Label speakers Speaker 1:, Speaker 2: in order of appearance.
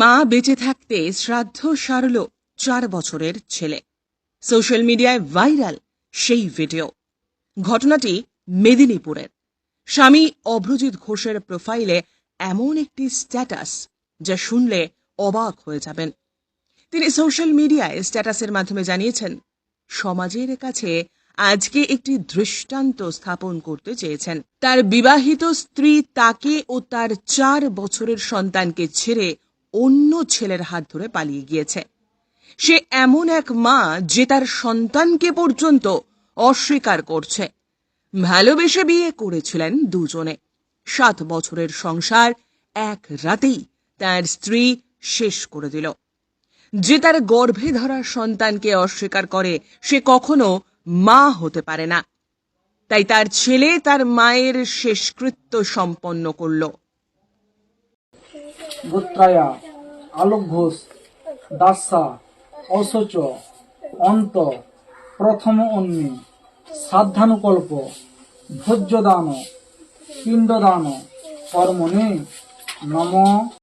Speaker 1: মা বেঁচে থাকতে শ্রাদ্ধ সারল চার বছরের ছেলে। সোশ্যাল মিডিয়ায় ভাইরাল সেই ভিডিও। ঘটনাটি মেদিনীপুরের। স্বামী অভ্রজিৎ ঘোষের প্রোফাইলে এমন একটি স্ট্যাটাস যা শুনলে অবাক হয়ে যাবেন। তিনি সোশ্যাল মিডিয়ায় স্ট্যাটাসের মাধ্যমে জানিয়েছেন, সমাজের কাছে আজকে একটি দৃষ্টান্ত স্থাপন করতে চেয়েছেন। তার বিবাহিত স্ত্রী তাকে ও তার চার বছরের সন্তানকে ছেড়ে অন্য ছেলের হাত ধরে পালিয়ে গিয়েছে। সে এমন এক মা যে তার সন্তানকে পর্যন্ত অস্বীকার করছে। ভালোবেসে বিয়ে করেছিলেন দুজনে। সাত বছরের সংসার এক রাতেই তার স্ত্রী শেষ করে দিল। যে তার গর্ভে ধরা সন্তানকে অস্বীকার করে, সে কখনো মা হতে পারে না। তাই তার ছেলে তার মায়ের শেষকৃত্য সম্পন্ন করল।
Speaker 2: গোত্রায়া আলোক ঘোষ দাসা অশোচ অন্ত প্রথম অন্নি সাধ্যানুকল্প ভোজ্যদান পিণ্ডদান কর্মণে নম।